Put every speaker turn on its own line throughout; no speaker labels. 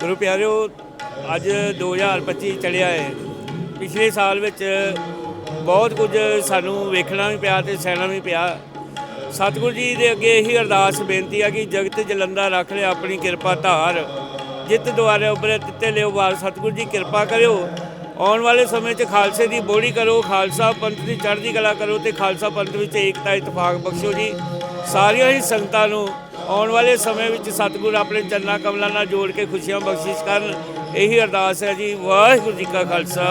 ਗੁਰੂ ਪਿਆਰਿਓ, ਅੱਜ 2025 ਚੜਿਆ ਹੈ। ਪਿਛਲੇ ਸਾਲ ਵਿੱਚ ਬਹੁਤ ਕੁਝ ਸਾਨੂੰ ਵੇਖਣਾ ਵੀ ਪਿਆ ਤੇ ਸਹਿਣਾ ਵੀ ਪਿਆ। ਸਤਿਗੁਰੂ ਜੀ ਦੇ ਅੱਗੇ ਇਹੀ ਅਰਦਾਸ, ਬੇਨਤੀ ਆ ਕਿ ਜਗਤ ਜਲੰਦਾ ਰੱਖ ਲਿਆ ਆਪਣੀ ਕਿਰਪਾ ਧਾਰ। ਜਿੱਤ ਦੁਆਰੇ ਉਬਰੇ ਤਿੱਤੇ ਲਿਓ ਵਾਰ। ਸਤਿਗੁਰੂ ਜੀ ਕਿਰਪਾ ਕਰਿਓ। ਆਉਣ ਵਾਲੇ ਸਮੇਂ 'ਚ ਖਾਲਸੇ ਦੀ ਬੋੜੀ ਕਰੋ, ਖਾਲਸਾ ਪੰਥ ਦੀ ਚੜ੍ਹਦੀ ਕਲਾ ਕਰੋ ਤੇ ਖਾਲਸਾ ਪੰਥ ਵਿੱਚ ਏਕਤਾ, ਇਤਫਾਕ ਬਖਸ਼ੋ ਜੀ। ਸਾਰੀਆਂ ਹੀ ਸੰਗਤਾਂ ਨੂੰ ਆਉਣ ਵਾਲੇ ਸਮੇਂ ਵਿੱਚ ਸਤਿਗੁਰ ਆਪਣੇ ਚਰਨਾਂ ਕਮਲਾਂ ਨਾਲ ਜੋੜ ਕੇ ਖੁਸ਼ੀਆਂ ਬਖਸ਼ਿਸ਼ ਕਰਨ, ਇਹੀ ਅਰਦਾਸ ਹੈ ਜੀ। ਵਾਹਿਗੁਰੂ ਜੀ ਕਾ ਖਾਲਸਾ,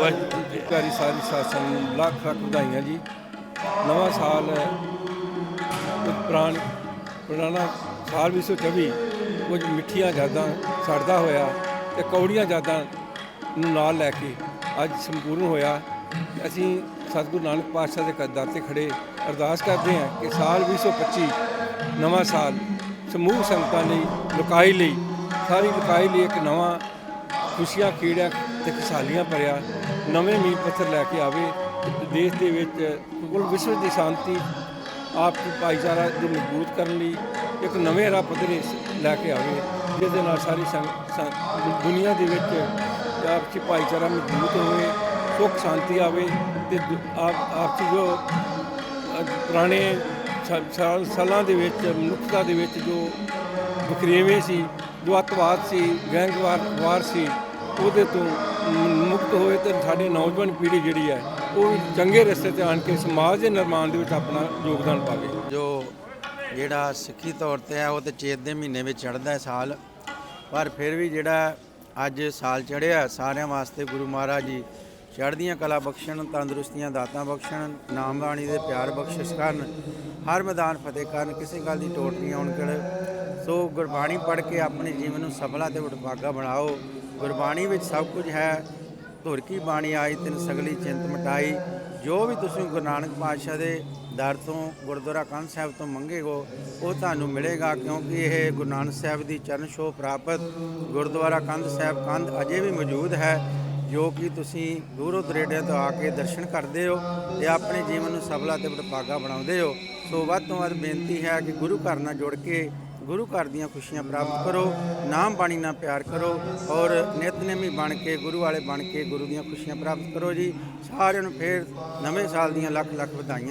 ਵਾਹਿਗੁਰੂ ਜੀ ਕੀ ਫਤਿਹ।
ਪਿਆਰੀ ਸਾਰੀ ਸਾਸਨ ਨੂੰ ਲੱਖ ਲੱਖ ਵਧਾਈਆਂ ਜੀ। ਨਵਾਂ ਸਾਲ ਹੈ ਕੁਝ ਪੁਰਾਣ, ਪੁਰਾਣਾ ਸਾਲ 2024 ਕੁਝ ਮਿੱਠੀਆਂ ਯਾਦਾਂ ਛੱਡਦਾ ਹੋਇਆ ਤੇ ਕੌੜੀਆਂ ਯਾਦਾਂ ਨੂੰ ਨਾਲ ਲੈ ਕੇ ਅੱਜ ਸੰਪੂਰਨ ਹੋਇਆ। ਅਸੀਂ ਸਤਿਗੁਰੂ ਨਾਨਕ ਪਾਤਸ਼ਾਹ ਦੇ ਕਦਰ ਤੇ ਖੜੇ ਅਰਦਾਸ ਕਰਦੇ ਹਾਂ ਕਿ ਸਾਲ 2025 ਨਵਾਂ ਸਾਲ, ਸਮੂਹ ਸੰਗਤਾਂ ਲਈ, ਲੁਕਾਈ ਲਈ, ਸਾਰੀ ਲੁਕਾਈ ਲਈ ਇੱਕ ਨਵਾਂ ਖੁਸ਼ੀਆਂ ਖੇੜਿਆਂ ਤੇ ਖੁਸ਼ਹਾਲੀਆਂ ਭਰਿਆ ਨਵੇਂ ਮੀਂਹ ਪੱਥਰ ਲੈ ਕੇ ਆਵੇ ਦੇਸ਼ ਦੇ ਵਿੱਚ ਕੁੱਲ ਵਿਸ਼ਵ ਦੀ ਸ਼ਾਂਤੀ ਆਪਸੀ ਭਾਈਚਾਰਾ ਨੂੰ ਮਜ਼ਬੂਤ ਕਰਨ ਲਈ ਇੱਕ ਨਵੇਂ ਰਾਹ ਪੱਧਰੇ ਲੈ ਕੇ ਆਵੇ ਜਿਸ ਦੇ ਨਾਲ ਸਾਰੀ ਸੰਗ- ਦੁਨੀਆ ਦੇ ਵਿੱਚ ਆਪ ਆਪਸੀ ਭਾਈਚਾਰਾ ਮਜ਼ਬੂਤ ਹੋਵੇ, ਸੁੱਖ, ਸ਼ਾਂਤੀ ਆਵੇ ਤੇ ਦੁ- ਆਪ ਆਪਸੀ ਜੋ ਅ, ਪੁਰਾਣੇ ਸਾਲਾਂ ਦੇ ਵਿੱਚ ਮਨੁੱਖਤਾ ਦੇ ਵਿੱਚ ਜੋ ਵਖਰੇਵੇਂ ਸੀ ਜੋ ਅੱਤਵਾਦ ਸੀ ਗੈਂਗਵਾਰ ਵਾਰ ਸੀ ਉਹਦੇ ਤੋਂ ਮੁਕਤ ਹੋਏ ਤੇ ਸਾਡੇ ਨੌਜਵਾਨ ਪੀੜ੍ਹੀ ਜਿਹੜੀ ਹੈ ਉਹ ਚੰਗੇ ਰਸਤੇ ਤੇ ਆਣ ਕੇ ਸਮਾਜ ਦੇ ਨਿਰਮਾਣ ਦੇ ਵਿੱਚ ਆਪਣਾ ਯੋਗਦਾਨ ਪਾਵੇ।
ਜੋ ਜਿਹੜਾ ਸਿੱਖੀ ਤੌਰ ਤੇ ਹੈ ਉਹ ਤੇ ਚੇਤ ਦੇ ਮਹੀਨੇ ਵਿੱਚ ਚੜ੍ਹਦਾ ਹੈ ਸਾਲ। ਪਰ ਫਿਰ ਵੀ ਜਿਹੜਾ ਅੱਜ ਸਾਲ ਚੜ੍ਹਿਆ ਸਾਰਿਆਂ ਵਾਸਤੇ ਗੁਰੂ ਮਹਾਰਾਜ ਜੀ ਚੜ੍ਹਦੀਆਂ ਕਲਾ ਬਖਸ਼ਣ, ਤੰਦਰੁਸਤੀਆਂ ਦਾਤਾਂ ਬਖਸ਼ਣ, ਨਾਮ ਬਾਣੀ ਦੇ ਪਿਆਰ ਬਖਸ਼ਿਸ਼ ਕਰਨ, ਹਰ ਮੈਦਾਨ ਫਤਿਹ ਕਰਨ, ਕਿਸੇ ਗੱਲ ਦੀ ਟੋਟ ਨਹੀਂ ਆਉਣ ਕਰ ਸੋ ਗੁਰਬਾਣੀ ਪੜ੍ਹ ਕੇ ਆਪਣੇ ਜੀਵਨ ਨੂੰ ਸਫਲਾ ਤੇ ਵਡਭਾਗਾ ਬਣਾਓ। ਗੁਰਬਾਣੀ ਵਿੱਚ ਸਭ ਕੁਝ ਹੈ। ਧੁਰ ਕੀ ਬਾਣੀ ਆਈ, ਤਿੰਨ ਸਗਲੀ ਚਿੰਤ ਮਟਾਈ। ਜੋ ਵੀ ਤੁਸੀਂ ਗੁਰੂ ਨਾਨਕ ਪਾਤਸ਼ਾਹ ਦੇ ਦਰ ਤੋਂ ਗੁਰਦੁਆਰਾ ਕੰਧ ਸਾਹਿਬ ਤੋਂ ਮੰਗੇਗੋ ਉਹ ਤੁਹਾਨੂੰ ਮਿਲੇਗਾ, ਕਿਉਂਕਿ ਇਹ ਗੁਰੂ ਨਾਨਕ ਸਾਹਿਬ ਦੀ ਚਰਨ ਛੋਹ ਪ੍ਰਾਪਤ ਗੁਰਦੁਆਰਾ ਕੰਧ ਸਾਹਿਬ ਕੰਧ ਅਜੇ ਵੀ ਮੌਜੂਦ ਹੈ। ਜੋ ਕਿ ਤੁਸੀਂ ਦੂਰੋਂ ਦਰੇਡਿਆਂ ਤੋਂ ਆ ਕੇ ਦਰਸ਼ਨ ਕਰਦੇ ਹੋ ਤੇ ਆਪਣੇ ਜੀਵਨ ਨੂੰ ਸਫਲਾ ਤੇ ਵਡਭਾਗਾ ਬਣਾਉਂਦੇ ਹੋ। ਸੋ ਵੱਧ ਤੋਂ ਵੱਧ ਬੇਨਤੀ ਹੈ ਕਿ ਗੁਰੂ ਘਰ ਨਾਲ ਜੁੜ ਕੇ ਗੁਰੂ ਘਰ ਦੀਆਂ ਖੁਸ਼ੀਆਂ ਪ੍ਰਾਪਤ ਕਰੋ, ਨਾਮ ਬਾਣੀ ਨਾਲ ਪਿਆਰ ਕਰੋ ਔਰ ਨਿਤਨੇਮੀ ਬਣ ਕੇ ਗੁਰੂ ਵਾਲੇ ਬਣ ਕੇ ਗੁਰੂ ਦੀਆਂ ਖੁਸ਼ੀਆਂ ਪ੍ਰਾਪਤ ਕਰੋ ਜੀ। ਸਾਰਿਆਂ ਨੂੰ ਫੇਰ ਨਵੇਂ ਸਾਲ ਦੀਆਂ ਲੱਖ ਲੱਖ ਵਧਾਈਆਂ।